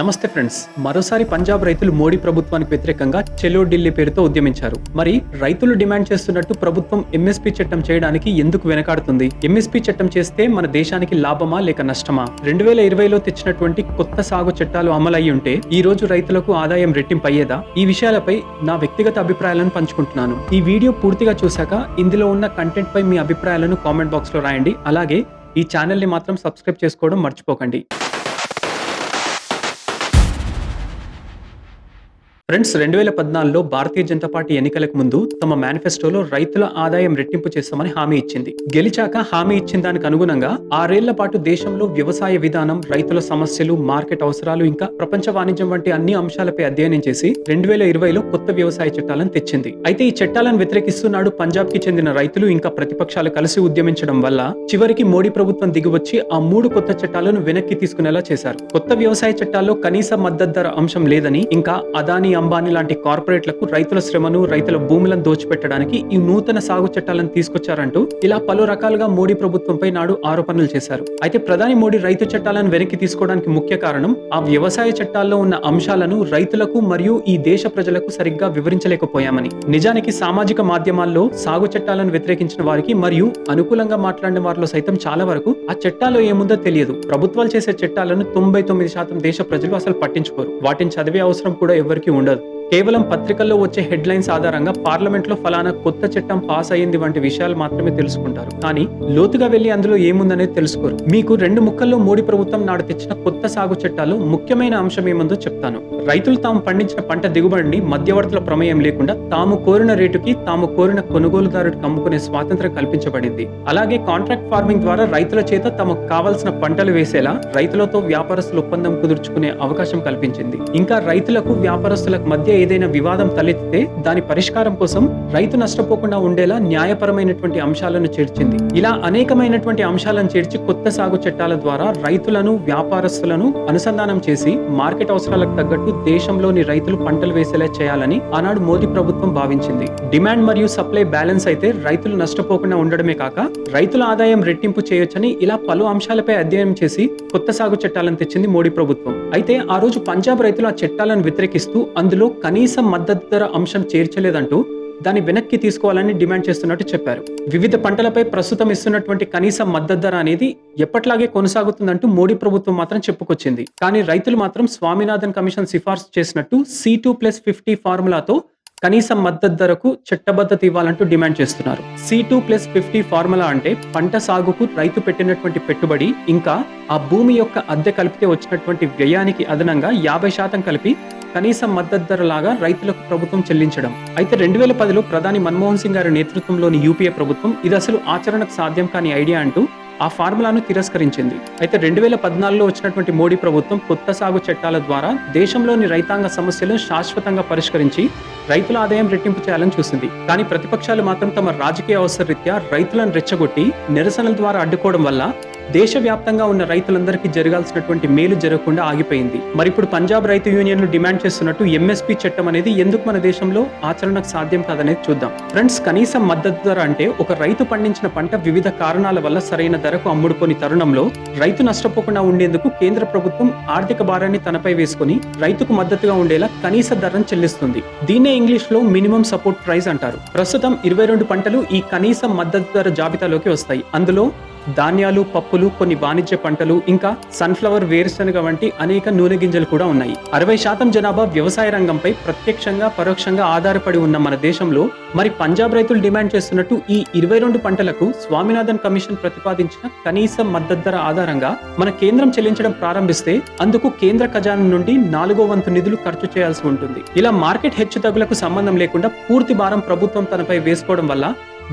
నమస్తే ఫ్రెండ్స్. మరోసారి పంజాబ్ రైతులు మోడీ ప్రభుత్వానికి వ్యతిరేకంగా చెలో ఢిల్లీ పేరుతో ఉద్యమించారు. మరి రైతులు డిమాండ్ చేస్తున్నట్టు ప్రభుత్వం ఎంఎస్పీ చట్టం చేయడానికి ఎందుకు వెనకాడుతుంది? ఎంఎస్పీ చట్టం చేస్తే మన దేశానికి లాభమా లేక నష్టమా? రెండు వేల ఇరవైలో తెచ్చినటువంటి కొత్త సాగు చట్టాలు అమలయ్యి ఉంటే ఈ రోజు రైతులకు ఆదాయం రెట్టింపు అయ్యేదా? ఈ విషయాలపై నా వ్యక్తిగత అభిప్రాయాలను పంచుకుంటున్నాను. ఈ వీడియో పూర్తిగా చూశాక ఇందులో ఉన్న కంటెంట్ పై మీ అభిప్రాయాలను కామెంట్ బాక్స్లో రాయండి. అలాగే ఈ ఛానల్ని మాత్రం సబ్స్క్రైబ్ చేసుకోవడం మర్చిపోకండి. ఫ్రెండ్స్ రెండు వేల పద్నాలుగులో భారతీయ జనతా పార్టీ ఎన్నికలకు ముందు తమ మేనిఫెస్టోలో రైతుల ఆదాయం రెట్టింపు చేస్తామని హామీ ఇచ్చింది. గెలిచాక హామీ ఇచ్చిన దానికి అనుగుణంగా ఆరేళ్ళ పాటు దేశంలో వ్యవసాయ విధానం రైతుల సమస్యలు మార్కెట్ అవసరాలు ఇంకా ప్రపంచ వాణిజ్యం వంటి అన్ని అంశాలపై అధ్యయనం చేసి రెండు వేల ఇరవైలో కొత్త వ్యవసాయ చట్టాలను తెచ్చింది. అయితే ఈ చట్టాలను వ్యతిరేకిస్తున్నాడు పంజాబ్కి చెందిన రైతులు ఇంకా ప్రతిపక్షాలు కలిసి ఉద్యమించడం వల్ల చివరికి మోడీ ప్రభుత్వం దిగివచ్చి ఆ మూడు కొత్త చట్టాలను వెనక్కి తీసుకునేలా చేశారు. కొత్త వ్యవసాయ చట్టాల్లో కనీస మద్దతు ధర అంశం లేదని ఇంకా అదానీ అంబానీ లాంటి కార్పొరేట్లకు రైతుల శ్రమను రైతుల భూములను దోచిపెట్టడానికి ఈ నూతన సాగు చట్టాలను తీసుకొచ్చారంటూ ఇలా పలు రకాలుగా మోడీ ప్రభుత్వంపై నాడు ఆరోపణలు చేశారు. అయితే ప్రధాని మోడీ రైతు చట్టాలను వెనక్కి తీసుకోవడానికి ముఖ్య కారణం ఆ వ్యవసాయ చట్టాల్లో ఉన్న అంశాలను రైతులకు మరియు ఈ దేశ ప్రజలకు సరిగ్గా వివరించలేకపోయామని. నిజానికి సామాజిక మాధ్యమాల్లో సాగు చట్టాలను వ్యతిరేకించిన వారికి మరియు అనుకూలంగా మాట్లాడిన వారిలో సైతం చాలా వరకు ఆ చట్టాల్లో ఏముందో తెలియదు. ప్రభుత్వాలు చేసే చట్టాలను తొంభై తొమ్మిది శాతం దేశ ప్రజలు అసలు పట్టించుకోరు. వాటిని చదివే అవసరం కూడా ఎవరికీ ఉండదు కేవలం పత్రికల్లో వచ్చే హెడ్లైన్స్ ఆధారంగా పార్లమెంట్లో ఫలానా కొత్త చట్టం పాస్ అయ్యింది వంటి విషయాలు మాత్రమే తెలుసుకుంటారు. కానీ లోతుగా వెళ్ళి అందులో ఏముందనేది తెలుసుకోరు. మీకు రెండు ముక్కల్లో మోడీ ప్రభుత్వం నాడు తెచ్చిన కొత్త సాగు చట్టాలు ముఖ్యమైన అంశం ఏముందో చెప్తాను. రైతులు తాము పండించిన పంట దిగుబడిని మధ్యవర్తుల ప్రమేయం లేకుండా తాము కోరిన రేటుకి తాము కోరిన కొనుగోలుదారుడికి అమ్ముకునే స్వాతంత్రం కల్పించబడింది. అలాగే కాంట్రాక్ట్ ఫార్మింగ్ ద్వారా రైతుల చేత తమకు కావాల్సిన పంటలు వేసేలా రైతులతో వ్యాపారస్తులు ఒప్పందం కుదుర్చుకునే అవకాశం కల్పించింది. ఇంకా రైతులకు వ్యాపారస్తులకు మధ్య ఏదైనా వివాదం తలెత్తితే దాని పరిష్కారం కోసం రైతు నష్టపోకుండా ఉండేలా న్యాయపరమైనటువంటి అంశాలను చేర్చింది. ఇలా అనేకమైనటువంటి అంశాలను చేర్చి కొత్త సాగు చట్టాల ద్వారా రైతులను వ్యాపారస్తులను అనుసంధానం చేసి మార్కెట్ అవసరాలకు తగ్గట్టు దేశంలోని రైతులు పంటలు వేసేలా చేయాలని ఆనాడు మోదీ ప్రభుత్వం భావించింది. డిమాండ్ మరియు సప్లై బ్యాలెన్స్ అయితే రైతులు నష్టపోకుండా ఉండడమే కాక రైతుల ఆదాయం రెట్టింపు చేయొచ్చని ఇలా పలు అంశాలపై అధ్యయనం చేసి కొత్త సాగు చట్టాలను తెచ్చింది మోడీ ప్రభుత్వం. అయితే ఆ రోజు పంజాబ్ రైతులు ఆ చట్టాలను వ్యతిరేకిస్తూ అందులో కనీస మద్దతు ధర అంశం చేర్చలేదంటూ దాన్ని వెనక్కి తీసుకోవాలని డిమాండ్ చేస్తున్నట్టు చెప్పారు. వివిధ పంటలపై ప్రస్తుతం ఇస్తున్నటువంటి కనీస మద్దతు ధర అనేది ఎప్పట్లాగే కొనసాగుతుందంటూ మోడీ ప్రభుత్వం మాత్రం చెప్పుకొచ్చింది. కానీ రైతులు మాత్రం స్వామినాథన్ కమిషన్ సిఫార్సు చేసినట్టు C two plus fifty formula కనీస మద్దతు ధరకు చట్టబద్ధత ఇవ్వాలంటూ డిమాండ్ చేస్తున్నారు. C two plus fifty formula అంటే పంట సాగుకు రైతు పెట్టినటువంటి పెట్టుబడి ఇంకా ఆ భూమి యొక్క అద్దె కలిపితే వచ్చినటువంటి వ్యయానికి అదనంగా యాభై శాతం కలిపి కనీస మద్దతు ధర లాగా రైతులకు ప్రభుత్వం చెల్లించడం. అయితే రెండు వేల పదిలో ప్రధాని మన్మోహన్ సింగ్ గారి నేతృత్వంలోని యూపీఏ ప్రభుత్వం ఇది అసలు ఆచరణకు సాధ్యం కాని ఐడియా అంటూ ఆ ఫార్ములాను తిరస్కరించింది. అయితే రెండు వేల పద్నాలుగులో వచ్చినటువంటి మోడీ ప్రభుత్వం కొత్త సాగు చట్టాల ద్వారా దేశంలోని రైతాంగ సమస్యలను శాశ్వతంగా పరిష్కరించి రైతుల ఆదాయం రెట్టింపు చేయాలని చూసింది. కానీ ప్రతిపక్షాలు మాత్రం తమ రాజకీయ అవసరరీత్యా రైతులను రెచ్చగొట్టి నిరసనల ద్వారా అడ్డుకోవడం వల్ల దేశవ్యాప్తంగా ఉన్న రైతులందరికీ జరగాల్సినటువంటి మేలు జరగకుండా ఆగిపోయింది. మరి ఇప్పుడు పంజాబ్ రైతు యూనియన్లు డిమాండ్ చేస్తున్నట్టు ఎంఎస్పీ చట్టం అనేది ఎందుకు మన దేశంలో ఆచరణకు సాధ్యం కాదనేది చూద్దాం. ఫ్రెండ్స్ కనీస మద్దతు ధర అంటే ఒక రైతు పండించిన పంట వివిధ కారణాల వల్ల సరైన ధరకు అమ్ముడుకొని తరుణంలో రైతు నష్టపోకుండా ఉండేందుకు కేంద్ర ప్రభుత్వం ఆర్థిక భారాన్ని తనపై వేసుకుని రైతుకు మద్దతుగా ఉండేలా కనీస ధరను చెల్లిస్తుంది. దీన్నే ఇంగ్లీష్లో మినిమం సపోర్ట్ ప్రైస్ అంటారు. ప్రస్తుతం ఇరవై రెండు పంటలు ఈ కనీస మద్దతు ధర జాబితాలోకి వస్తాయి. అందులో ధాన్యాలు పప్పులు కొన్ని వాణిజ్య పంటలు ఇంకా సన్ఫ్లవర్ వేరుశనగ వంటి అనేక నూనె గింజలు కూడా ఉన్నాయి. అరవై శాతం జనాభా వ్యవసాయ రంగంపై ప్రత్యక్షంగా పరోక్షంగా ఆధారపడి ఉన్న మన దేశంలో మరి పంజాబ్ రైతులు డిమాండ్ చేస్తున్నట్టు ఈ ఇరవై రెండు పంటలకు స్వామినాథన్ కమిషన్ ప్రతిపాదించిన కనీస మద్దతు ధర ఆధారంగా మన కేంద్రం చెల్లించడం ప్రారంభిస్తే అందుకు కేంద్ర ఖజానా నుండి నాలుగో వంతు నిధులు ఖర్చు చేయాల్సి ఉంటుంది. ఇలా మార్కెట్ హెచ్చుతగ్గులకు సంబంధం లేకుండా పూర్తి భారం ప్రభుత్వం తనపై వేసుకోవడం వల్ల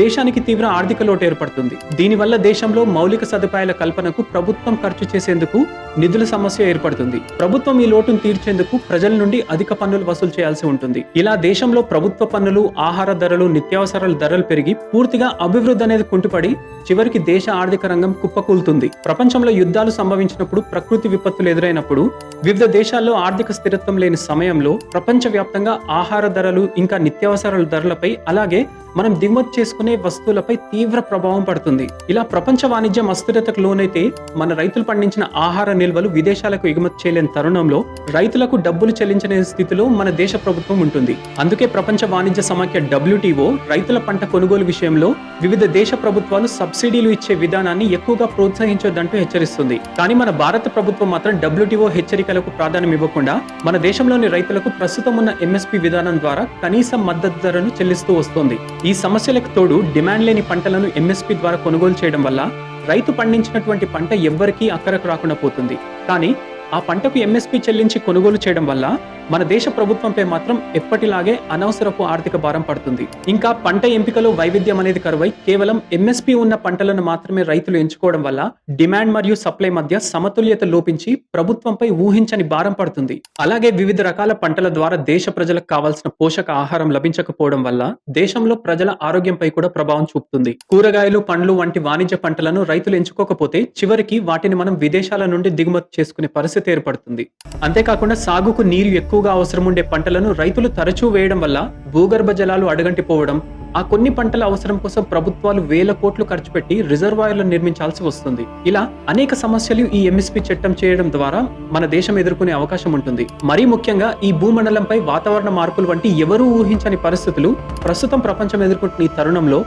దేశానికి తీవ్ర ఆర్థిక లోటు ఏర్పడుతుంది. దీనివల్ల దేశంలో మౌలిక సదుపాయాల కల్పనకు ప్రభుత్వం ఖర్చు చేసేందుకు నిధుల సమస్య ఏర్పడుతుంది. ప్రభుత్వం ఈ లోటును తీర్చేందుకు ప్రజల నుండి అధిక పన్నులు వసూలు చేయాల్సి ఉంటుంది. ఇలా దేశంలో ప్రభుత్వ పన్నులు ఆహార ధరలు నిత్యావసరాల ధరలు పెరిగి పూర్తిగా అభివృద్ధి అనేది కుంటుపడి చివరికి దేశ ఆర్థిక రంగం కుప్పకూలుతుంది. ప్రపంచంలో యుద్ధాలు సంభవించినప్పుడు ప్రకృతి విపత్తులు ఎదురైనప్పుడు వివిధ దేశాల్లో ఆర్థిక స్థిరత్వం లేని సమయంలో ప్రపంచవ్యాప్తంగా ఆహార ధరలు ఇంకా నిత్యావసరాల ధరలపై అలాగే మనం దిగుమతి చేసుకున్న తీసుకునే వస్తువులపై తీవ్ర ప్రభావం పడుతుంది. ఇలా ప్రపంచ వాణిజ్యం అస్థిరతకు లోనైతే మన రైతులు పండించిన ఆహార నిల్వలు విదేశాలకు ఎగుమతి చేయలేని తరుణంలో రైతులకు డబ్బులు చెల్లించని స్థితిలో మన దేశ ప్రభుత్వం ఉంటుంది. అందుకే ప్రపంచ వాణిజ్య సమాఖ్య డబ్ల్యూటీఓ రైతుల పంట కొనుగోలు విషయంలో వివిధ దేశ ప్రభుత్వాలు సబ్సిడీలు ఇచ్చే విధానాన్ని ఎక్కువగా ప్రోత్సహించొద్దంటూ హెచ్చరిస్తుంది. కానీ మన భారత ప్రభుత్వం మాత్రం డబ్ల్యూటీఓ హెచ్చరికలకు ప్రాధాన్యం ఇవ్వకుండా మన దేశంలోని రైతులకు ప్రస్తుతం ఉన్న ఎంఎస్పీ విధానం ద్వారా కనీస మద్దతు ధరను చెల్లిస్తూ వస్తోంది. ఈ సమస్యలకు తోడు డిమాండ్ లేని పంటలను ఎంఎస్పీ ద్వారా కొనుగోలు చేయడం వల్ల రైతు పండించినటువంటి పంట ఎవ్వరికీ అక్కరకు రాకుండా పోతుంది. కానీ ఆ పంటకు ఎంఎస్పీ చెల్లించి కొనుగోలు చేయడం వల్ల మన దేశ ప్రభుత్వంపై మాత్రం ఎప్పటిలాగే అనవసరపు ఆర్థిక భారం పడుతుంది. ఇంకా పంట ఎంపికలో వైవిధ్యం అనేది కరువై కేవలం ఎంఎస్పి ఉన్న పంటలను మాత్రమే రైతులు ఎంచుకోవడం వల్ల డిమాండ్ మరియు సప్లై మధ్య సమతుల్యత లోపించి ప్రభుత్వంపై ఊహించని భారం పడుతుంది. అలాగే వివిధ రకాల పంటల ద్వారా దేశ ప్రజలకు కావాల్సిన పోషక ఆహారం లభించకపోవడం వల్ల దేశంలో ప్రజల ఆరోగ్యంపై కూడా ప్రభావం చూపుతుంది. కూరగాయలు పండ్లు వంటి వాణిజ్య పంటలను రైతులు ఎంచుకోకపోతే చివరికి వాటిని మనం విదేశాల నుండి దిగుమతి చేసుకునే పరిస్థితి ఏర్పడుతుంది. అంతేకాకుండా సాగుకు నీరు ఎక్కువ ఎక్కువగా అవసరం ఉండే పంటలను రైతులు తరచూ వేయడం వల్ల భూగర్భ జలాలు అడగంటిపోవడం ఆ కొన్ని పంటల అవసరం కోసం ప్రభుత్వాలు వేల కోట్లు ఖర్చు పెట్టి రిజర్వాయర్లను నిర్మించాల్సి వస్తుంది. ఇలా అనేక సమస్యలు ఈ ఎంఎస్పీ చట్టం చేయడం ద్వారా మన దేశం ఎదుర్కొనే అవకాశం ఉంటుంది. మరీ ముఖ్యంగా ఈ భూమండలంపై వాతావరణ మార్పులు వంటి ఎవరూ ఊహించని పరిస్థితులు ప్రస్తుతం ప్రపంచం ఎదుర్కొంటున్న ఈ తరుణంలో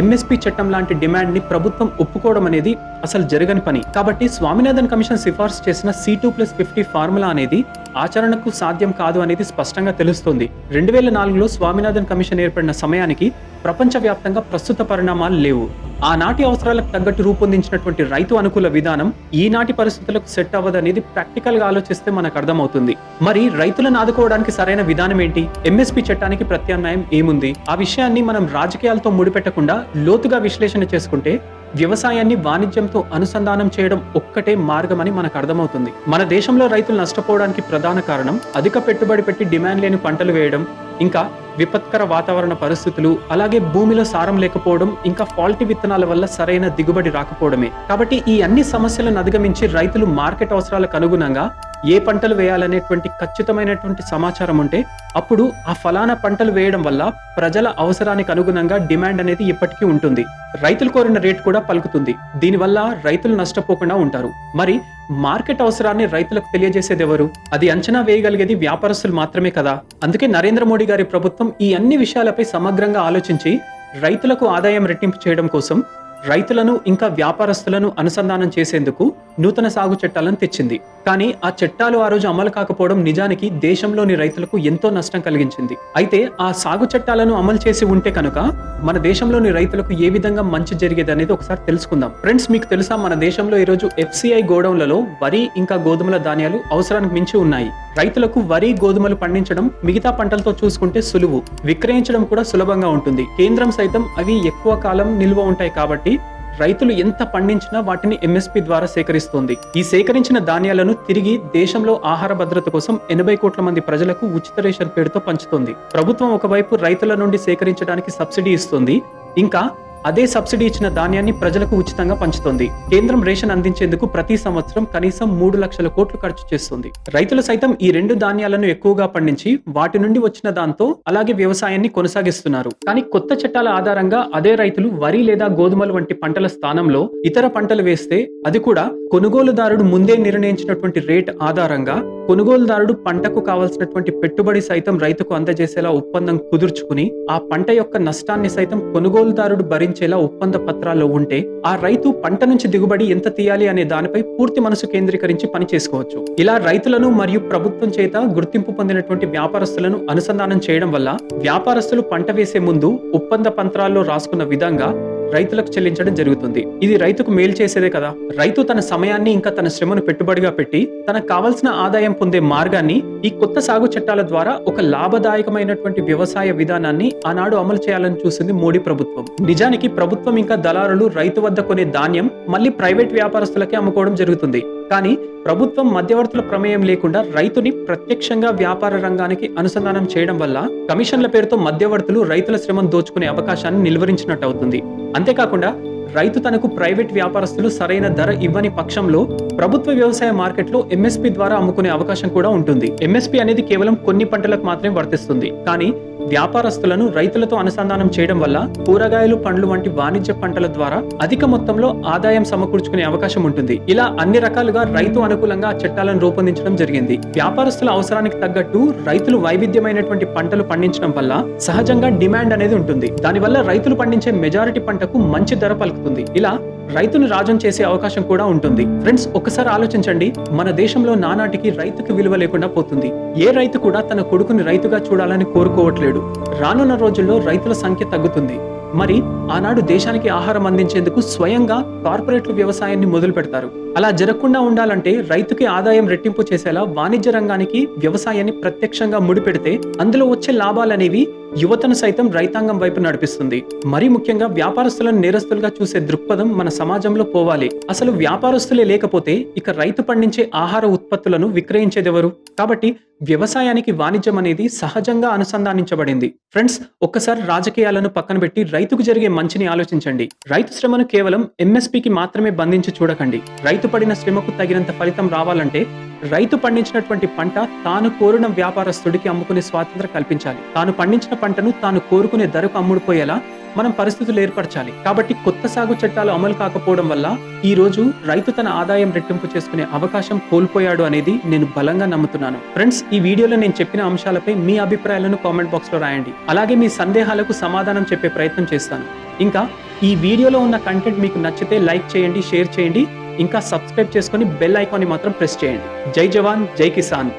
ఎంఎస్పీ చట్టం లాంటి డిమాండ్ని ప్రభుత్వం ఒప్పుకోవడం అనేది అసలు జరగని పని. కాబట్టి స్వామినాథన్ కమిషన్ సిఫార్సు చేసిన C two plus fifty formula అనేది ఆచరణకు సాధ్యం కాదు అనేది స్పష్టంగా తెలుస్తుంది. రెండు వేల నాలుగులో స్వామినాథన్ కమిషన్ ఏర్పడిన సమయానికి ప్రపంచవ్యాప్తంగా ప్రస్తుత పరిణామాలు లేవు. ఆనాటి అవసరాలకు తగ్గట్టు రూపొందించినటువంటి రైతు అనుకూల విధానం ఈనాటి పరిస్థితులకు సెట్ అవ్వదనేది ప్రాక్టికల్గా ఆలోచిస్తే మనకు అర్థమవుతుంది. మరి రైతులను ఆదుకోవడానికి సరైన విధానం ఏంటి? ఎంఎస్పీ చట్టానికి ప్రత్యామ్నాయం ఏముంది? ఆ విషయాన్ని మనం రాజకీయాలతో ముడిపెట్టకుండా లోతుగా విశ్లేషణ చేసుకుంటే వ్యవసాయాన్ని వాణిజ్యంతో అనుసంధానం చేయడం ఒక్కటే మార్గమని మనకు అర్థమవుతుంది. మన దేశంలో రైతులు నష్టపోవడానికి ప్రధాన కారణం అధిక పెట్టుబడి పెట్టి డిమాండ్ లేని పంటలు వేయడం ఇంకా విపత్కర వాతావరణ పరిస్థితులు అలాగే భూమిలో సారం లేకపోవడం ఇంకా ఫాల్టీ విత్తనాల వల్ల సరైన దిగుబడి రాకపోవడమే. కాబట్టి ఈ అన్ని సమస్యలను అధిగమించి రైతులు మార్కెట్ అవసరాలకు అనుగుణంగా ఏ పంటలు వేయాలనేటువంటి ఖచ్చితమైనటువంటి సమాచారం ఉంటే అప్పుడు ఆ ఫలానా పంటలు వేయడం వల్ల ప్రజల అవసరానికి అనుగుణంగా డిమాండ్ అనేది ఇప్పటికీ ఉంటుంది. రైతులు కోరిన రేటు కూడా పలుకుతుంది. దీనివల్ల రైతులు నష్టపోకుండా ఉంటారు. మరి మార్కెట్ అవసరాన్ని రైతులకు తెలియజేసేది ఎవరు? అది అంచనా వేయగలిగేది వ్యాపారస్తులు మాత్రమే కదా. అందుకే నరేంద్ర మోడీ గారి ప్రభుత్వం ఈ అన్ని విషయాలపై సమగ్రంగా ఆలోచించి రైతులకు ఆదాయం రెట్టింపు చేయడం కోసం రైతులను ఇంకా వ్యాపారస్తులను అనుసంధానం చేసేందుకు నూతన సాగు చట్టాలను తెచ్చింది. కానీ ఆ చట్టాలు ఆ రోజు అమలు కాకపోవడం నిజానికి దేశంలోని రైతులకు ఎంతో నష్టం కలిగించింది. అయితే ఆ సాగు చట్టాలను అమలు చేసి ఉంటే కనుక మన దేశంలోని రైతులకు ఏ విధంగా మంచి జరిగేది అనేది ఒకసారి తెలుసుకుందాం. ఫ్రెండ్స్ మీకు తెలుసా మన దేశంలో ఈరోజు ఎఫ్సిఐ గోడౌన్లలో వరి ఇంకా గోధుమల ధాన్యాలు అవసరానికి మించి ఉన్నాయి. రైతులకు వరి గోధుమలు పండించడం మిగతా పంటలతో చూసుకుంటే సులువు. విక్రయించడం కూడా సులభంగా ఉంటుంది. కేంద్రం సైతం అవి ఎక్కువ కాలం నిల్వ ఉంటాయి కాబట్టి రైతులు ఎంత పండించినా వాటిని ఎంఎస్పి ద్వారా సేకరిస్తోంది. ఈ సేకరించిన ధాన్యాలను తిరిగి దేశంలో ఆహార భద్రత కోసం ఎనభై కోట్ల మంది ప్రజలకు ఉచిత రేషన్ పేరుతో పంచుతోంది. ప్రభుత్వం ఒకవైపు రైతుల నుండి సేకరించడానికి సబ్సిడీ ఇస్తుంది. ఇంకా అదే సబ్సిడీ ఇచ్చిన ధాన్యాన్ని ప్రజలకు ఉచితంగా పంచుతోంది. కేంద్రం రేషన్ అందించేందుకు ప్రతి సంవత్సరం కనీసం మూడు లక్షల కోట్లు ఖర్చు చేస్తుంది. రైతులు సైతం ఈ రెండు ధాన్యాలను ఎక్కువగా పండించి వాటి నుండి వచ్చిన దాంతో అలాగే వ్యవసాయాన్ని కొనసాగిస్తున్నారు. కానీ కొత్త చట్టాల ఆధారంగా అదే రైతులు వరి లేదా గోధుమలు వంటి పంటల స్థానంలో ఇతర పంటలు వేస్తే అది కూడా కొనుగోలుదారుడు ముందే నిర్ణయించినటువంటి రేట్ ఆధారంగా కొనుగోలుదారుడు పంటకు కావాల్సినటువంటి పెట్టుబడి సైతం రైతుకు అందజేసేలా ఒప్పందం కుదుర్చుకుని ఆ పంట యొక్క నష్టాన్ని సైతం కొనుగోలుదారుడు భరించేలా ఒప్పంద పత్రాల్లో ఉంటే ఆ రైతు పంట నుంచి దిగుబడి ఎంత తీయాలి అనే దానిపై పూర్తి మనసు కేంద్రీకరించి పని చేసుకోవచ్చు ఇలా రైతులను మరియు ప్రభుత్వం చేత గుర్తింపు పొందినటువంటి వ్యాపారస్తులను అనుసంధానం చేయడం వల్ల వ్యాపారస్తులు పంట వేసే ముందు ఒప్పంద పత్రాల్లో రాసుకున్న విధంగా రైతులకు చెల్లించడం జరుగుతుంది. ఇది రైతుకు మేలు చేసేదే కదా. రైతు తన సమయాన్ని ఇంకా తన శ్రమను పెట్టుబడిగా పెట్టి తనకు కావలసిన ఆదాయం పొందే మార్గాన్ని ఈ కొత్త సాగు చట్టాల ద్వారా ఒక లాభదాయకమైనటువంటి వ్యవసాయ విధానాన్ని ఆనాడు అమలు చేయాలని చూసింది మోడీ ప్రభుత్వం. నిజానికి ప్రభుత్వం ఇంకా దళారులు రైతు వద్ద కొనే ధాన్యం మళ్ళీ ప్రైవేట్ వ్యాపారస్తులకే అమ్ముకోవడం జరుగుతుంది. కానీ ప్రభుత్వం మధ్యవర్తుల ప్రమేయం లేకుండా రైతుని ప్రత్యక్షంగా వ్యాపార రంగానికి అనుసంధానం చేయడం వల్ల కమిషన్ల పేరుతో మధ్యవర్తులు రైతుల శ్రమను దోచుకునే అవకాశాన్ని నిలువరించినట్టు అవుతుంది. అంతేకాకుండా రైతు తనకు ప్రైవేట్ వ్యాపారస్తులు సరైన ధర ఇవ్వని పక్షంలో ప్రభుత్వ వ్యవసాయ మార్కెట్లో ఎంఎస్పి ద్వారా అమ్ముకునే అవకాశం కూడా ఉంటుంది. ఎంఎస్పి అనేది కేవలం కొన్ని పంటలకు మాత్రమే వర్తిస్తుంది. కానీ వ్యాపారస్తులను రైతులతో అనుసంధానం చేయడం వల్ల కూరగాయలు పండ్లు వంటి వాణిజ్య పంటల ద్వారా అధిక మొత్తంలో ఆదాయం సమకూర్చుకునే అవకాశం ఉంటుంది. ఇలా అన్ని రకాలుగా రైతు అనుకూలంగా చట్టాలను రూపొందించడం జరిగింది. వ్యాపారస్తుల అవసరానికి తగ్గట్టు రైతులు వైవిధ్యమైనటువంటి పంటలు పండించడం వల్ల సహజంగా డిమాండ్ అనేది ఉంటుంది. దానివల్ల రైతులు పండించే మెజారిటీ పంటకు మంచి ధర పలుకుతుంది. ఇలా రైతును రాజం చేసే అవకాశం కూడా ఉంటుంది. ఫ్రెండ్స్ ఒకసారి ఆలోచించండి. మన దేశంలో నానాటికి రైతుకు విలువ లేకుండా పోతుంది. ఏ రైతు కూడా తన కొడుకుని రైతుగా చూడాలని కోరుకోవట్లేడు. రానున్న రోజుల్లో రైతుల సంఖ్య తగ్గుతుంది. మరి ఆనాడు దేశానికి ఆహారం అందించేందుకు స్వయంగా కార్పొరేట్లు వ్యవసాయాన్ని మొదలు పెడతారు. అలా జరగకుండా ఉండాలంటే రైతుకి ఆదాయం రెట్టింపు చేసేలా వాణిజ్య రంగానికి వ్యవసాయాన్ని ప్రత్యక్షంగా ముడిపెడితే అందులో వచ్చే లాభాలనేవి యువతను సైతం రైతాంగం వైపు నడిపిస్తుంది. మరీ ముఖ్యంగా వ్యాపారస్తులను నేరస్తులుగా చూసే దృక్పథం మన సమాజంలో పోవాలి. అసలు వ్యాపారస్తులే లేకపోతే ఇక రైతు పండించే ఆహార ఉత్పత్తులను విక్రయించేదెవరు? కాబట్టి వ్యవసాయానికి వాణిజ్యం అనేది సహజంగా అనుసంధానించబడింది. ఫ్రెండ్స్ ఒక్కసారి రాజకీయాలను పక్కన పెట్టి రైతుకు జరిగే మంచిని ఆలోచించండి. రైతు శ్రమను కేవలం ఎంఎస్పీకి మాత్రమే బంధించి చూడకండి. రైతు పడిన శ్రమకు తగినంత ఫలితం రావాలంటే రైతు పండించినటువంటి పంట తాను కోరిన వ్యాపారస్తుడికి అమ్ముకునే స్వాతంత్రం కల్పించాలి. తాను పండించిన పంటను తాను కోరుకునే ధరకు అమ్ముడుపోయేలా మనం పరిస్థితులు ఏర్పరచాలి. కాబట్టి కొత్త సాగు చట్టాలు అమలు కాకపోవడం వల్ల ఈ రోజు రైతు తన ఆదాయం రెట్టింపు చేసుకునే అవకాశం కోల్పోయాడు అనేది నేను బలంగా నమ్ముతున్నాను. ఫ్రెండ్స్ ఈ వీడియోలో నేను చెప్పిన అంశాలపై మీ అభిప్రాయాలను కామెంట్ బాక్స్లో రాయండి. అలాగే మీ సందేహాలకు సమాధానం చెప్పే ప్రయత్నం చేస్తాను. ఇంకా ఈ వీడియోలో ఉన్న కంటెంట్ మీకు నచ్చితే లైక్ చేయండి షేర్ చేయండి. ఇంకా సబ్స్క్రైబ్ చేసుకొని బెల్ ఐకాన్ని మాత్రం ప్రెస్ చేయండి. జై జవాన్ జై కిసాన్.